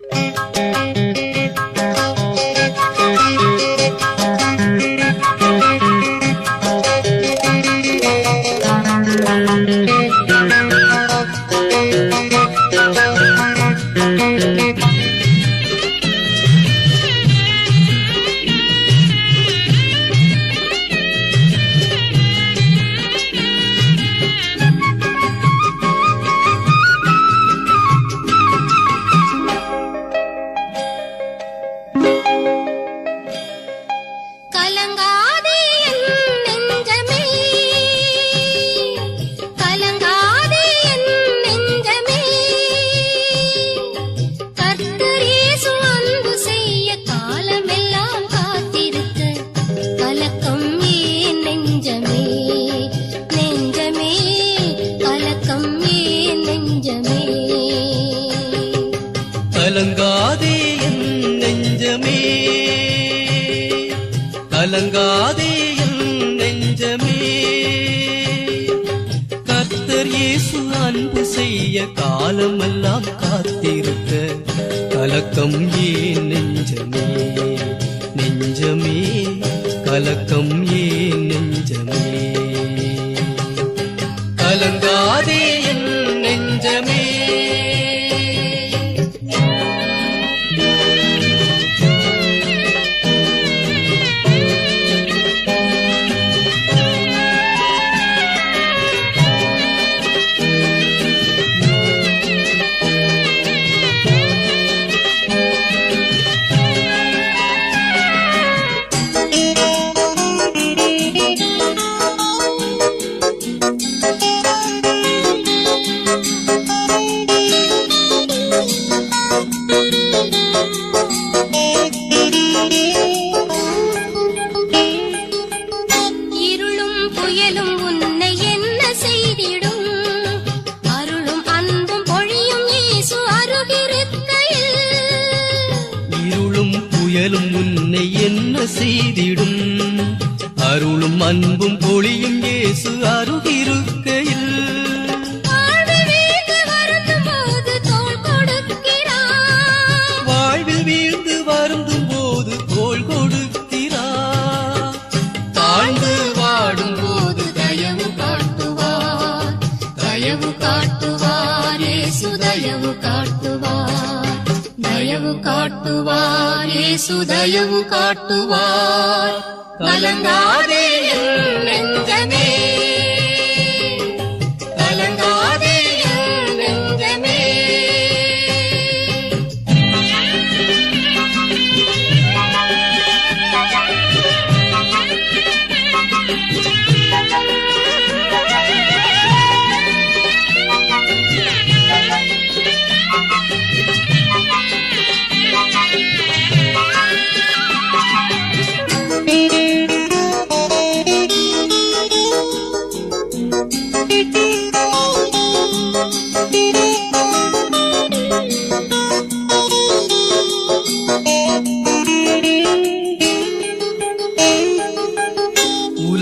கலங்காதே கலக்கம் நெஞ்சமே. கலங்காதே என் நெஞ்சமே. கலங்காதே என் நெஞ்சமே. கர்த்தர் இயேசு அன்பு செய்ய காலமெல்லாம் காத்திருக்க கலக்கம் ஏன் நெஞ்சமே. நெஞ்சமே கலக்கம் ஏன் புயலும் உன்னை என்ன செய்திடும்? அருளும் அன்பும் பொழியும் தயவு காட்டுவார் இயேசு தயவு காட்டுவார் கலங்காதே நெஞ்சமே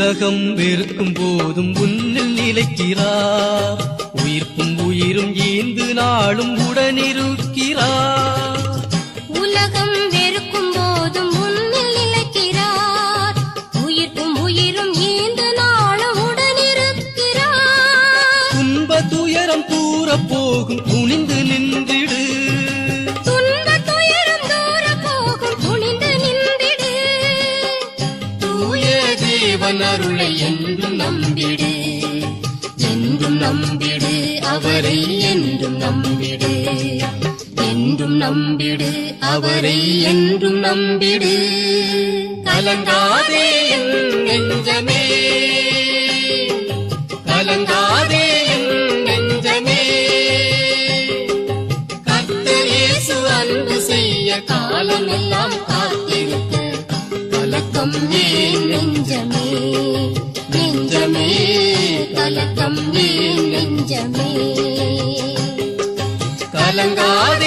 உலகம் வெறுக்கும் போதும் உன்னில் நிலைக்கிறார். உயிர்ப்பும் உயிரும் ஈந்து நாளும் உடனிருக்கிறார். உலகம் வெறுக்கும் போதும் முன்னில் நிலைக்கிறார். உயிர்க்கும் உயிரும் ஈந்து நாளும் உடனிருக்கிறார். துன்ப துயரம் தூர தேவன் அருளை என்றும் நம்பிடு. என்றும் நம்பிடு அவரை என்றும் நம்பிடு. என்றும் நம்பிடு அவரை என்றும் நம்பிடு. கலங்காதே என் நெஞ்சமே. கலங்காதே என் நெஞ்சமே. கத்தரேசு அன்பு செய்ய காலமெல்லாம் காத்திருக்க கலக்கம் ஏன் நெஞ்சமே நெஞ்சமே கலக்கம் ஏன் நெஞ்சமே. கலங்காதே